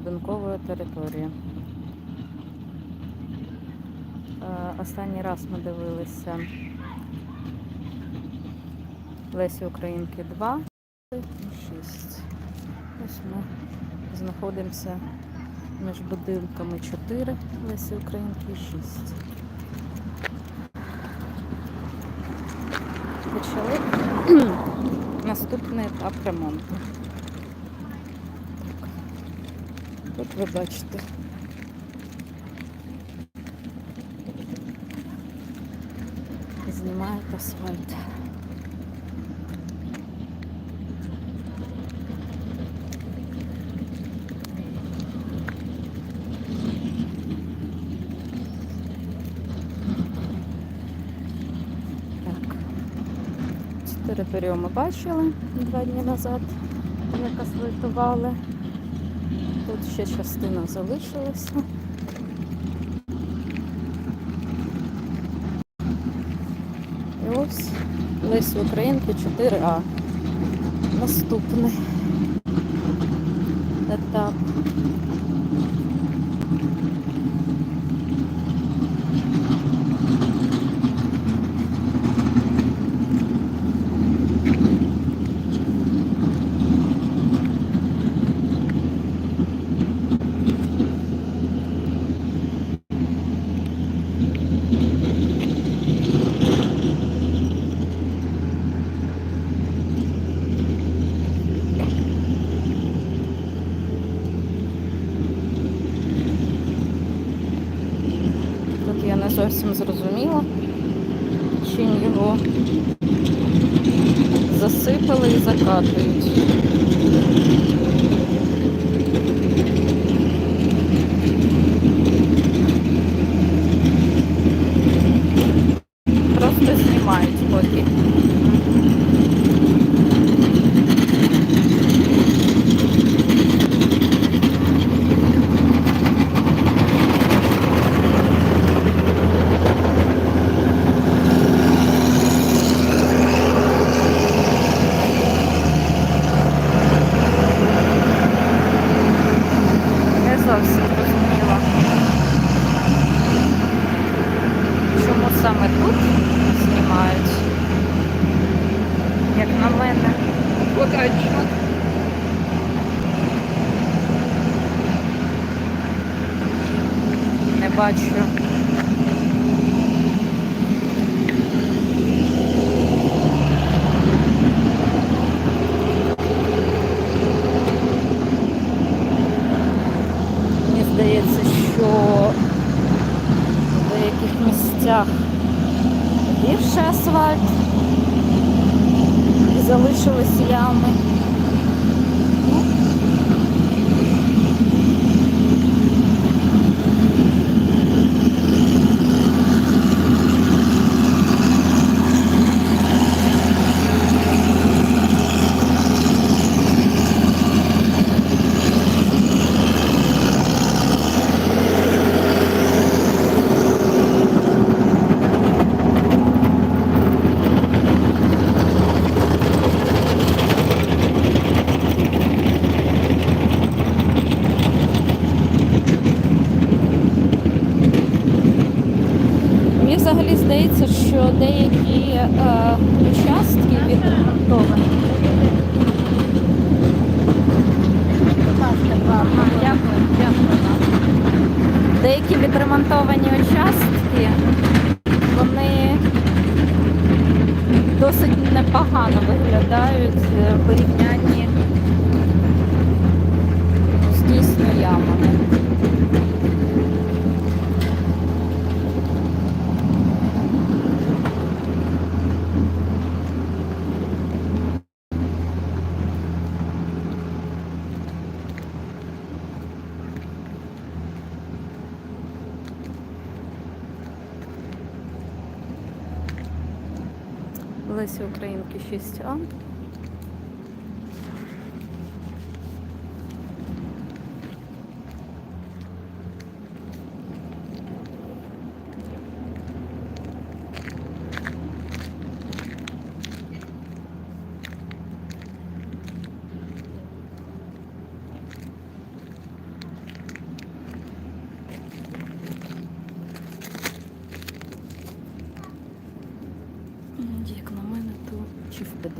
прибудинкової території. Е, Останній раз ми дивилися Лесі Українки 2 і 6. Ось ми знаходимося між будинками 4 Лесі Українки і 6. Почали наступний етап ремонту. Тут ви бачите. Знімають асфальт. Цю територію бачили два дні назад, як асфальтували. Тут ще частина залишилася. І ось лис Українки 4А. Наступний етап. Тут я не зовсім зрозуміла, чим його і. Просто знімають поки. Не зовсім зрозуміла. Чому саме тут знімають? Як на мене. Не бачу. Мені здається, що в деяких місцях гірше асфальт і залишились ями. Мені взагалі здається, що деякі е, участки відремонтовані. Дякую. Деякі відремонтовані участки, вони досить непогано виглядають в порівнянні з дійсно ямами. Лесі Українки 6А.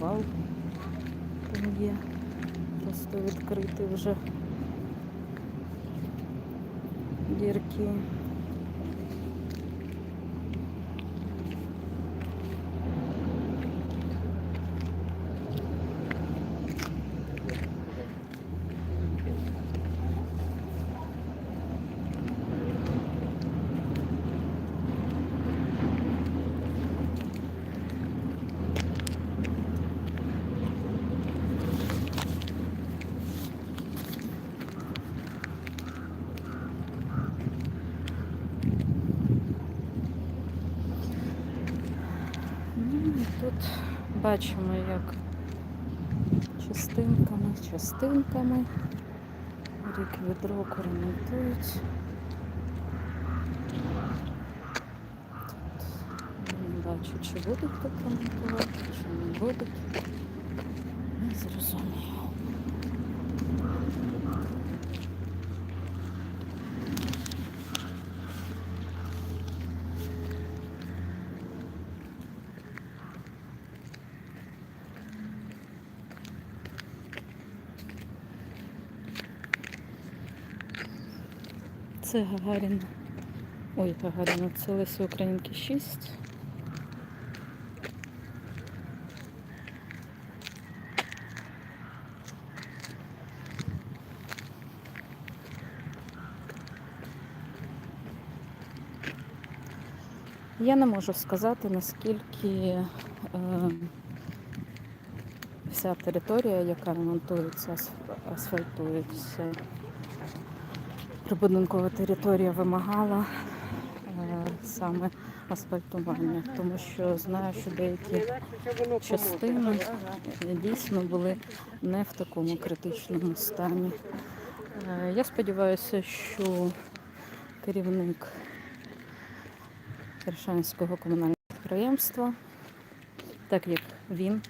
Підвал там є. Просто відкритий вже дірки. Ну, і тут бачимо, як частинками, частинками рік від року ремонтують. Тут не бачу, чи будуть тут ремонтувати, чи не будуть. Не зрозуміло. Це Гагарін. Ой, Гагаріна, це Лесі Українки 6. Я не можу сказати, наскільки е, вся територія, яка ремонтується, асфальтується, прибудинкова територія вимагала е, саме асфальтування, тому що знаю, що деякі частини дійсно були не в такому критичному стані. Е, Я сподіваюся, що керівник Іршанського комунального підприємства, так як він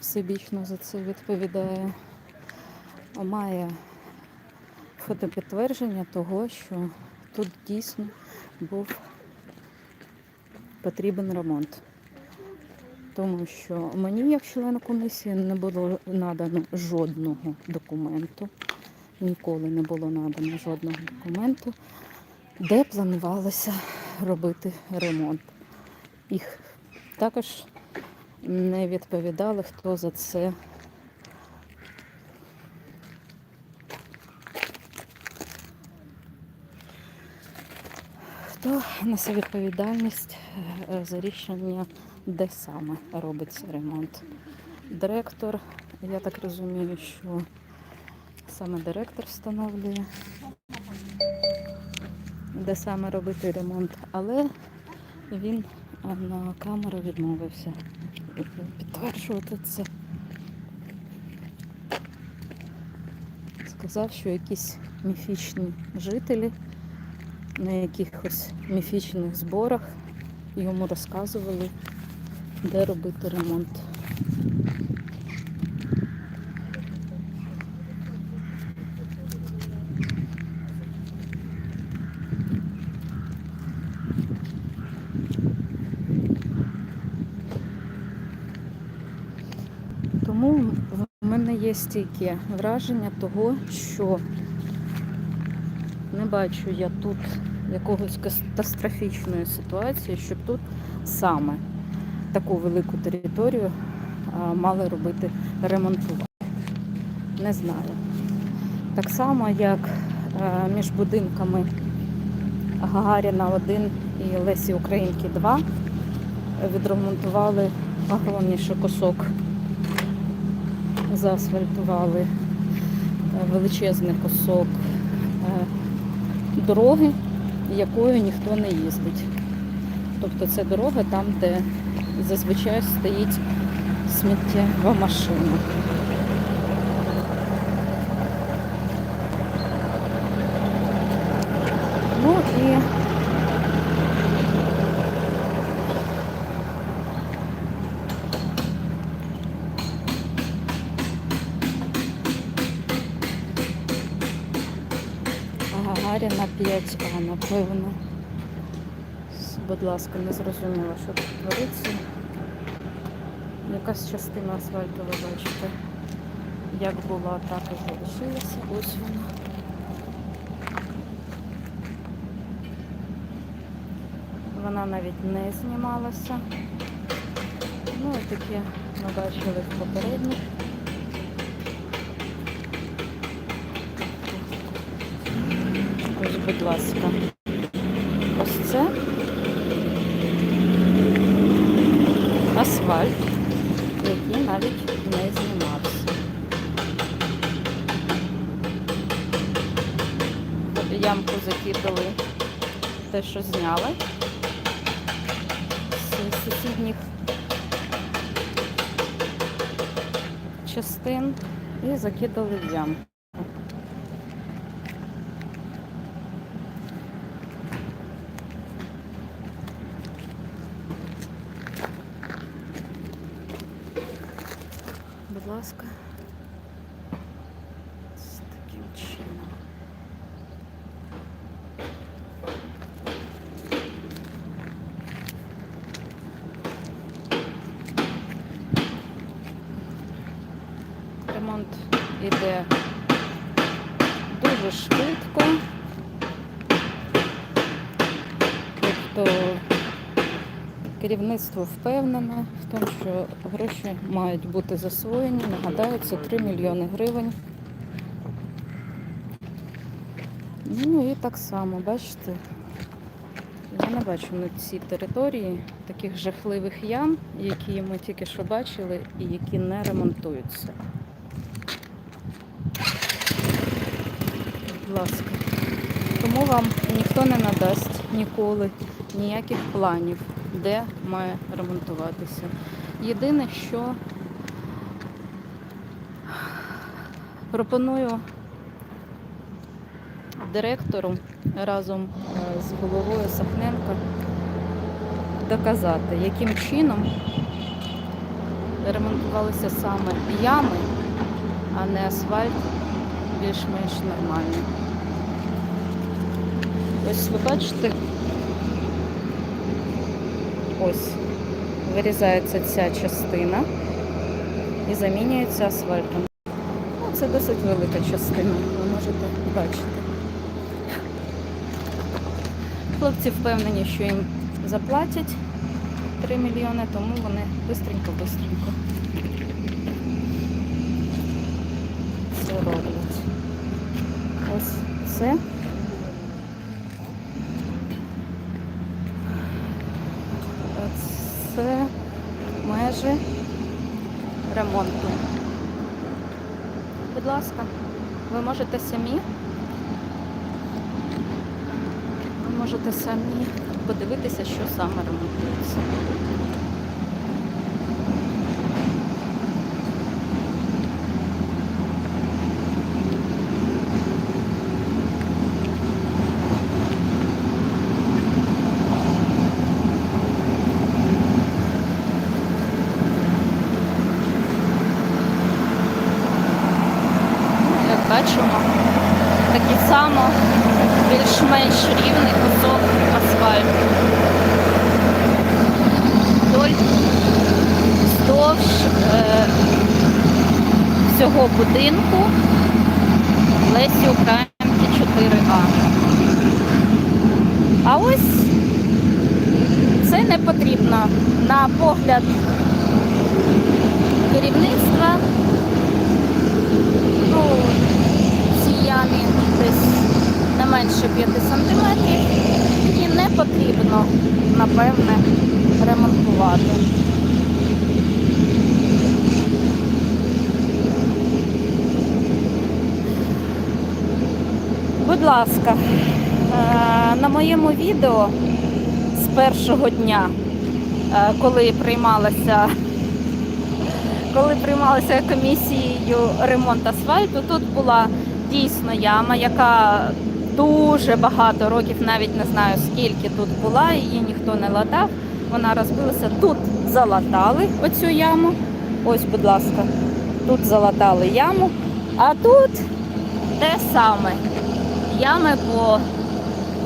всебічно за це відповідає, має фотопідтвердження того, що тут дійсно був потрібен ремонт. Тому що мені, як члену комісії, не було надано жодного документу, ніколи не було надано жодного документу, де планувалося робити ремонт. Їх також не відповідали, хто за це Хто несе відповідальність е, за рішення, де саме робиться ремонт? Директор, я так розумію, що саме директор встановлює, де саме робити ремонт, але він е, на камеру відмовився підтверджувати це. Сказав, що якісь міфічні жителі на якихось міфічних зборах йому розказували, де робити ремонт. Тому в мене є стійке враження того, що не бачу я тут якогось катастрофічної ситуації, щоб тут саме таку велику територію мали робити ремонтувати. Не знаю. Так само, як е, між будинками Гагаріна 1 і Лесі Українки 2 відремонтували огромніший кусок, заасфальтували е, величезний кусок е, дороги, якою ніхто не їздить. Тобто це дорога там, де зазвичай стоїть сміттєва машина. Ну і Гагаріна 5А, напевно. Будь ласка, не зрозуміла, що тут твориться. Якась частина асфальту, ви бачите, як була, так і залишилася. Ось вона. Вона навіть не знімалася. Ну і таке ми бачили в попередніх. Ось, будь ласка. Ось це асфальт, який навіть не знімався. Ямку закидали те, що зняли з сусідніх частин і закидали в ямку. Будь ласка. З таким чином. Ремонт іде дуже швидко. Тобто керівництво впевнене в тому, що гроші мають бути засвоєні. Нагадаю, це 3 мільйони гривень. Ну і так само, бачите, я не бачу на цій території таких жахливих ям, які ми тільки що бачили і які не ремонтуються. Ласка. Тому вам ніхто не надасть ніколи ніяких планів, де має ремонтуватися. Єдине, що пропоную директору разом е, з головою Сахненка доказати, яким чином ремонтувалися саме ями, а не асфальт більш-менш нормальний. Ось ви бачите, ось вирізається ця частина і замінюється асфальтом. Ну, це досить велика частина, ви можете бачити. Хлопці впевнені, що їм заплатять 3 мільйони, тому вони бистренько-бистренько це. Ось. Це межі ремонту. Будь ласка, ви можете самі. Ви можете самі подивитися, що саме ремонтується. Як бачимо, такий само більш-менш рівний кусок асфальту. Вдоль вздовж е, всього будинку Лесі Українки 4А. А ось це не потрібно на погляд керівництва. Ну, цій ямі десь не менше 5 сантиметрів і не потрібно, напевне, ремонтувати. Будь ласка, е, на моєму відео з першого дня, е, коли приймалася коли приймалася комісією ремонт асфальту, тут була дійсно яма, яка дуже багато років, навіть не знаю скільки тут була, її ніхто не латав. Вона розбилася. Тут залатали оцю яму. Ось, будь ласка, тут залатали яму, а тут те саме. Ями по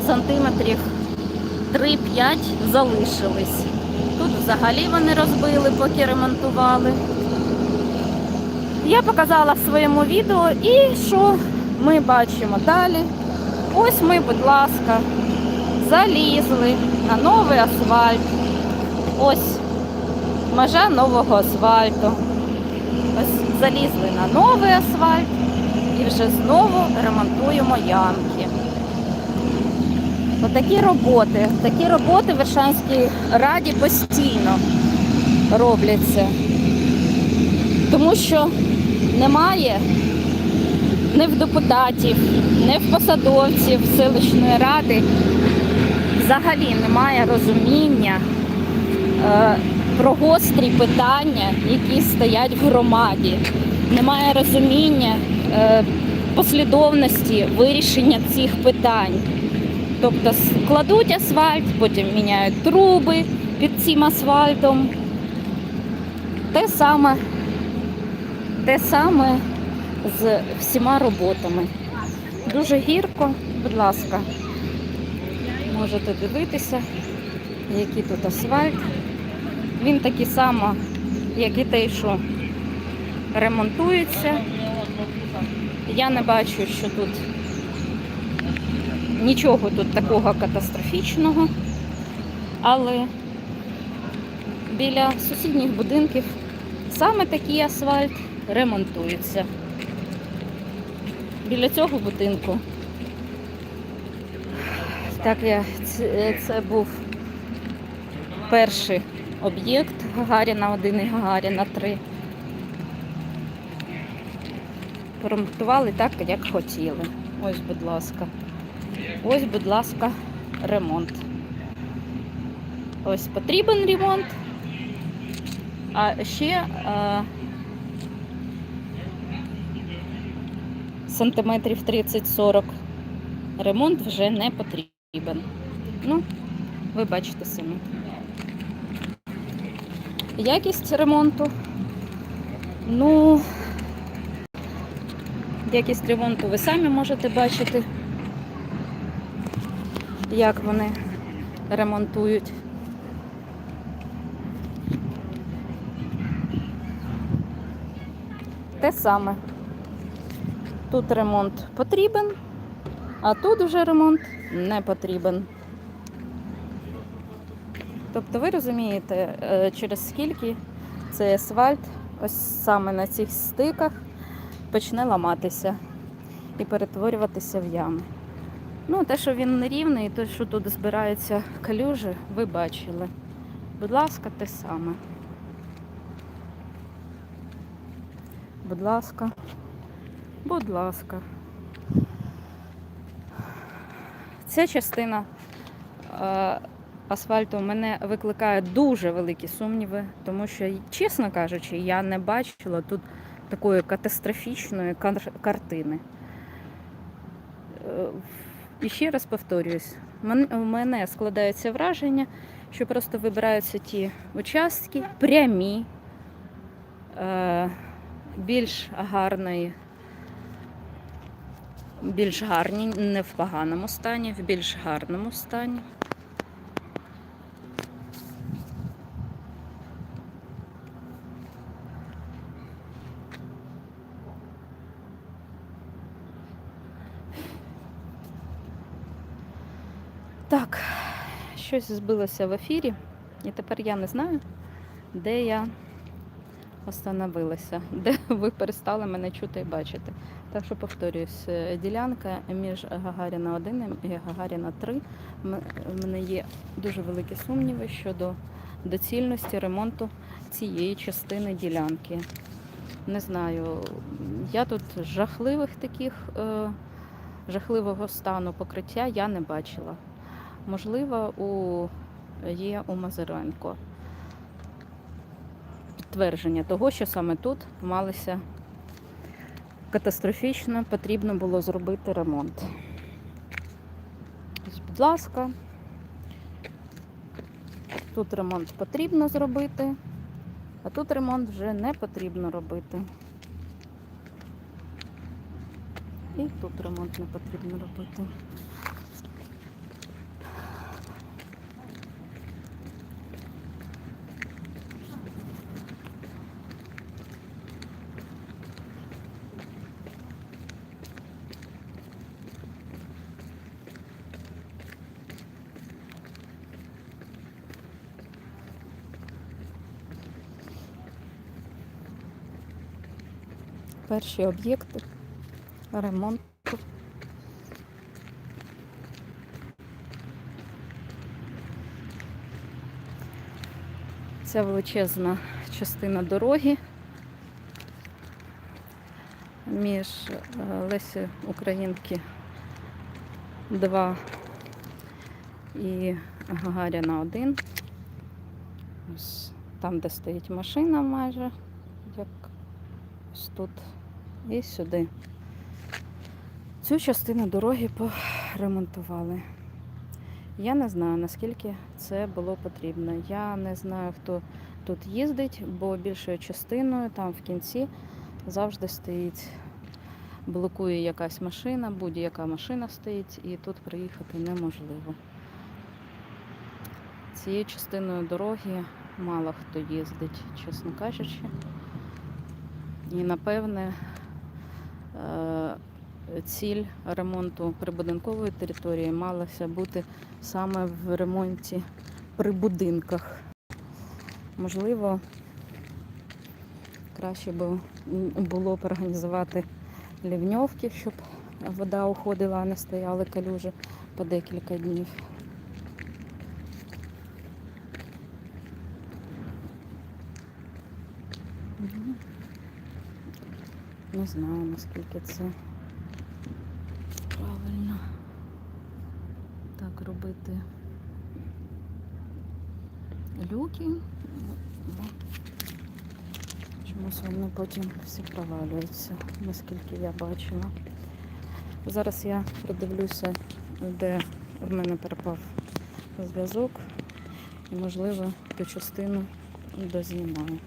сантиметрів 3-5 залишились. Тут взагалі вони розбили, поки ремонтували. Я показала в своєму відео і що ми бачимо далі. Ось ми, будь ласка, залізли на новий асфальт. Ось межа нового асфальту. Ось залізли на новий асфальт вже знову ремонтуємо ямки. Отакі роботи. Такі роботи в Вершанській раді постійно робляться. Тому що немає ні в депутатів, ні в посадовців селищної ради взагалі немає розуміння е, про гострі питання, які стоять в громаді. Немає розуміння е, послідовності вирішення цих питань. Тобто кладуть асфальт, потім міняють труби під цим асфальтом. Те саме, те саме з всіма роботами. Дуже гірко, будь ласка, можете дивитися, який тут асфальт. Він такий само, як і той, що ремонтується. Я не бачу, що тут нічого тут такого катастрофічного, але біля сусідніх будинків саме такий асфальт ремонтується. Біля цього будинку. Так, я, це, це був перший об'єкт Гагаріна 1 і Гагаріна 3. Поремонтували так, як хотіли. Ось, будь ласка. Ось, будь ласка, ремонт. Ось потрібен ремонт. А ще е, сантиметрів 30-40 ремонт вже не потрібен. Ну, ви бачите самі. Якість ремонту. Ну, якість ремонту ви самі можете бачити, як вони ремонтують. Те саме. Тут ремонт потрібен, а тут вже ремонт не потрібен. Тобто ви розумієте, е, через скільки цей асфальт ось саме на цих стиках почне ламатися і перетворюватися в ями. Ну, те, що він нерівний, і те, що тут збираються калюжі, ви бачили. Будь ласка, те саме. Будь ласка. Будь ласка. Ця частина е, асфальту мене викликає дуже великі сумніви, тому що, чесно кажучи, я не бачила тут такої катастрофічної кар- картини. Е, І ще раз повторююсь, у мене складається враження, що просто вибираються ті участки прямі, е, більш гарної, більш гарні, не в поганому стані, в більш гарному стані. Так, щось збилося в ефірі, і тепер я не знаю, де я остановилася, де ви перестали мене чути і бачити. Так що повторююсь, е, ділянка між Гагаріна 1 і Гагаріна 3. М- В мене є дуже великі сумніви щодо доцільності ремонту цієї частини ділянки. Не знаю, я тут жахливих таких, е, жахливого стану покриття я не бачила. Можливо, у, є у Мазуренко підтвердження того, що саме тут малися катастрофічно потрібно було зробити ремонт. Будь ласка, тут ремонт потрібно зробити, а тут ремонт вже не потрібно робити. І тут ремонт не потрібно робити. Перші об'єкти ремонту. Це величезна частина дороги між е, Лесі Українки 2 і Гагаріна 1. Ось там, де стоїть машина майже, як ось тут, і сюди. Цю частину дороги поремонтували. Я не знаю, наскільки це було потрібно. Я не знаю, хто тут їздить, бо більшою частиною там в кінці завжди стоїть, блокує якась машина, будь-яка машина стоїть, і тут приїхати неможливо. Цією частиною дороги мало хто їздить, чесно кажучи. І напевне ціль ремонту прибудинкової території малася бути саме в ремонті при будинках. Можливо, краще було б організувати лівньовки, щоб вода уходила, а не стояли калюжі по декілька днів. Ну, Не знаю, наскільки це правильно так робити люки. Чомусь вони потім всі провалюються, наскільки я бачила. Зараз я продивлюся, де в мене пропав зв'язок, і, можливо, ту частину дознімаю.